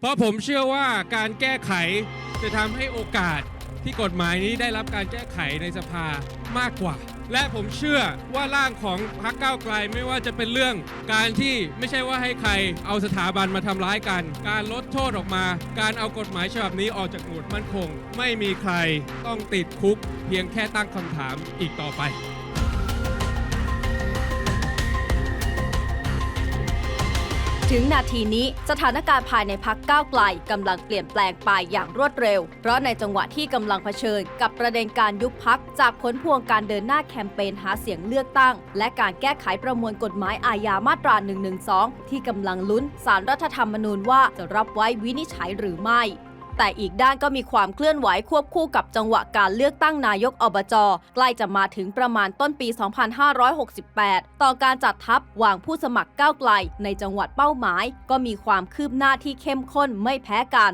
เพราะผมเชื่อว่าการแก้ไขจะทำให้โอกาสที่กฎหมายนี้ได้รับการแก้ไขในสภามากกว่า และผมเชื่อว่าร่างของพรรคก้าวไกลไม่ว่าจะเป็นเรื่อง การที่ไม่ใช่ว่าให้ใครเอาสถาบันมาทำร้ายกัน การลดโทษออกมา การเอากฎหมายฉบับนี้ออกจากหมวดมั่นคง ไม่มีใครต้องติดคุก เพียงแค่ตั้งคำถามอีกต่อไป ถึงนาทีนี้สถานการณ์ภายในพักก้าวไกลกำลังเปลี่ยนแปลงไปอย่างรวดเร็ว เพราะในจังหวะที่กำลังเผชิญกับประเด็นการยุบพักจากผลพวงการเดินหน้าแคมเปญหาเสียงเลือกตั้ง และการแก้ไขประมวลกฎหมายอาญามาตรา 112 ที่กำลังลุ้นสารรัฐธรรมนูญว่าจะรับไว้วินิจฉัยหรือไม่ แต่อีกด้านก็มีความเคลื่อนไหวควบคู่กับจังหวะการเลือกตั้งนายกอบจใกล้จะมาถึงประมาณต้นปี 2568 ต่อการจัดทัพวางผู้สมัครก้าวไกลในจังหวัดเป้าหมาย ก็มีความคืบหน้าที่เข้มข้นไม่แพ้กัน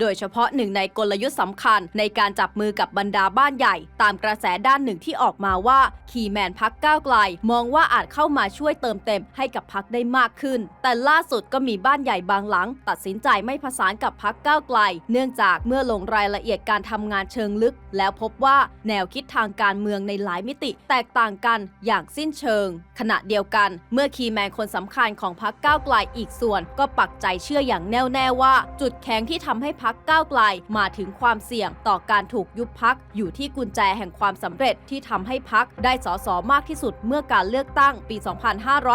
โดยเฉพาะหนึ่งในกลยุทธ์สำคัญในการจับมือกับบรรดาบ้านใหญ่ ตามกระแสด้านหนึ่งที่ออกมาว่า คีแมนพักก้าวไกล มองว่าอาจเข้ามาช่วยเติมเต็มให้กับพักได้มากขึ้น แต่ล่าสุดก็มีบ้านใหญ่บางหลัง ตัดสินใจไม่ผสานกับพักก้าวไกล เนื่องจากเมื่อลงรายละเอียดการทำงานเชิงลึก แล้วพบว่าแนวคิดทางการเมืองในหลายมิติแตกต่างกันอย่างสิ้นเชิง ขณะเดียวกัน เมื่อคีแมนคนสำคัญของพักก้าวไกลอีกส่วน ก็ปักใจเชื่ออย่างแน่วแน่ว่า จุดแข็งที่ทำให้พพักก้าวไกลมาถึงความเสี่ยงต่อการถูกยุบพักอยู่ที่กุญแจแห่งความสำเร็จที่ทำให้พักได้สสมากที่สุดเมื่อการเลือกตั้งปี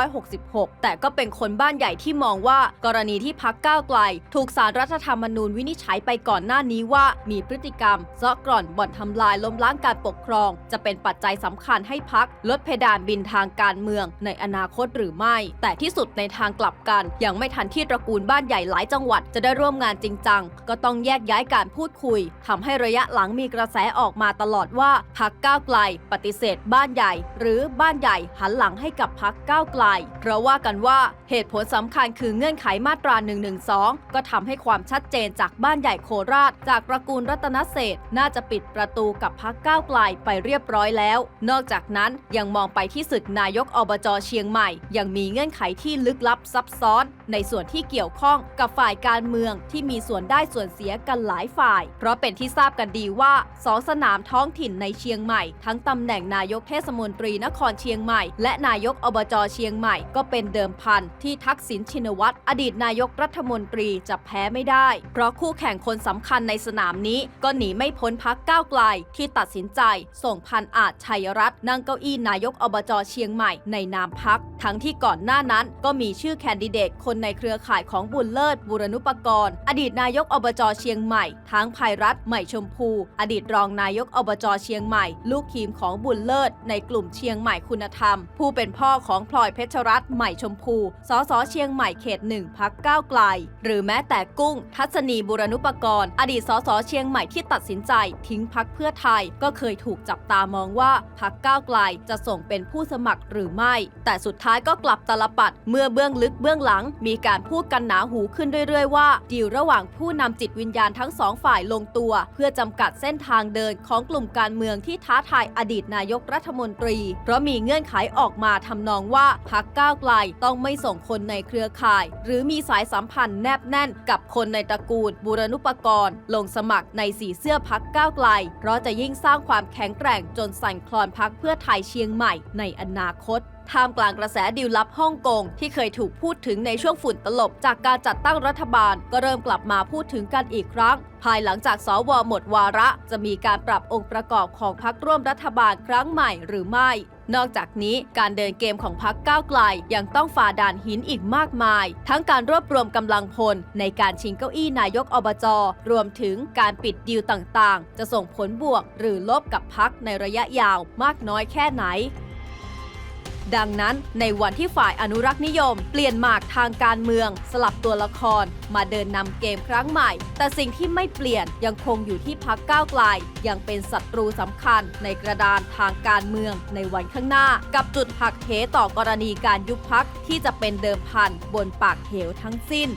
2566 แต่ก็เป็นคนบ้านใหญ่ที่มองว่า กรณีที่พักก้าวไกล ถูกสารรัฐธรรมนูญวินิจฉัยไปก่อนหน้านี้ว่า มีพฤติกรรมเซาะกร่อนบ่อนทำลายล้มล้างการปกครอง จะเป็นปัจจัยสำคัญให้พักลดเพดานบินทางการเมืองในอนาคตหรือไม่ แต่ที่สุดในทางกลับกันยังไม่ทันที่ตระกูลบ้านใหญ่หลายจังหวัดจะได้ร่วมงานจริงจังก็ต้องแยกย้ายการพูดคุยทำให้ระยะหลังมีกระแสออกมาตลอดว่าพักก้าวไกล ปฏิเสธบ้านใหญ่ หรือบ้านใหญ่หันหลังให้กับพักก้าวไกล เพราะว่ากันว่าเหตุผลสำคัญคือเงื่อนไขมาตรา 112 ก็ทำให้ความชัดเจนจากบ้านใหญ่โคราช จากตระกูลรัตนเศรษฐ์น่าจะปิดประตูกับพักก้าวไกลไปเรียบร้อยแล้ว นอกจากนั้นยังมองไปที่ศึกนายกอบจเชียงใหม่ ยังมีเงื่อนไขที่ลึกลับซับซ้อน ในส่วนที่เกี่ยวข้องกับฝ่ายการเมืองที่มีส่วนได้ส่วนเสียกันหลายฝ่าย เพราะเป็นที่ทราบกันดีว่าสองสนามท้องถิ่นในเชียงใหม่ ทั้งตำแหน่งนายกเทศมนตรีนครเชียงใหม่ และนายกอบจเชียงใหม่ ก็เป็นเดิมพันที่ทักษิณชินวัตรอดีตนายกรัฐมนตรีจะแพ้ไม่ได้ เพราะคู่แข่งคนสำคัญในสนามนี้ ก็หนีไม่พ้นพักก้าวไกล ที่ตัดสินใจ ส่งพันอาจชัยรัตน์นั่งเก้าอี้นายกอบจเชียงใหม่ในนามพักทั้งที่ก่อนหน้านั้นก็มีชื่อแคนดิเดตคนในเครือข่ายของบุญเลิศบุรณุปกรณ์ อดีตนายกอบจเชียงใหม่ ทั้งภัยรัฐใหม่ชมพู อดีตรองนายกอบจเชียงใหม่ ลูกทีมของบุญเลิศ ในกลุ่มเชียงใหม่คุณธรรม ผู้เป็นพ่อของพลอยเพชรรัตน์ใหม่ชมพู สสเชียงใหม่เขตหนึ่งพักก้าวไกล หรือแม้แต่กุ้ง ทัศนีบุรณุปกรณ์ อดีตสสเชียงใหม่ที่ตัดสินใจทิ้งพักเพื่อไทยก็เคยถูกจับตามองว่าพักก้าวไกลจะส่งเป็นผู้สมัครหรือไม่ แต่สุดท้ายก็กลับตลปัดเมื่อเบื้องลึกเบื้องหลังมีการพูดกันหนาหูขึ้นเรื่อยๆว่าดีลระหว่างผู้นำจิตวิญญาณทั้งสองฝ่ายลงตัว เพื่อจำกัดเส้นทางเดินของกลุ่มการเมืองที่ท้าทายอดีตนายกรัฐมนตรี เพราะมีเงื่อนไขออกมาทำนองว่าพักก้าวไกลต้องไม่ส่งคนในเครือข่าย หรือมีสายสัมพันธ์แนบแน่นกับคนในตระกูลบูรณุปกรณ์ ลงสมัครในสีเสื้อพักก้าวไกล เพราะจะยิ่งสร้างความแข็งแกร่งจนสั่นคลอนพักเพื่อไทยเชียงใหม่ในอนาคต ท่ามกลางกระแสดิวลับฮ่องกงที่เคยถูกพูดถึงในช่วงฝุ่นตลบ จากการจัดตั้งรัฐบาล ก็เริ่มกลับมาพูดถึงกันอีกครั้ง ภายหลังจากสวหมดวาระ จะมีการปรับองค์ประกอบของพักร่วมรัฐบาลครั้งใหม่หรือไม่นอกจากนี้การเดินเกมของพักก้าวไกลยังต้องฝ่าด่านหินอีกมากมาย ทั้งการรวบรวมกำลังพล ในการชิงเก้าอี้นายกอบจ รวมถึงการปิดดีลต่างๆ จะส่งผลบวกหรือลบกับพักในระยะยาวมากน้อยแค่ไหน ดังนั้นในวันที่ฝ่ายอนุรักษ์นิยม เปลี่ยนหมากทางการเมือง สลับตัวละคร มาเดินนำเกมครั้งใหม่ แต่สิ่งที่ไม่เปลี่ยนยังคงอยู่ที่พักก้าวไกล ยังเป็นศัตรูสำคัญในกระดานทางการเมืองในวันข้างหน้า กับจุดหักเหต่อกรณีการยุบพักที่จะเป็นเดิมพันบนปากเหวทั้งสิ้น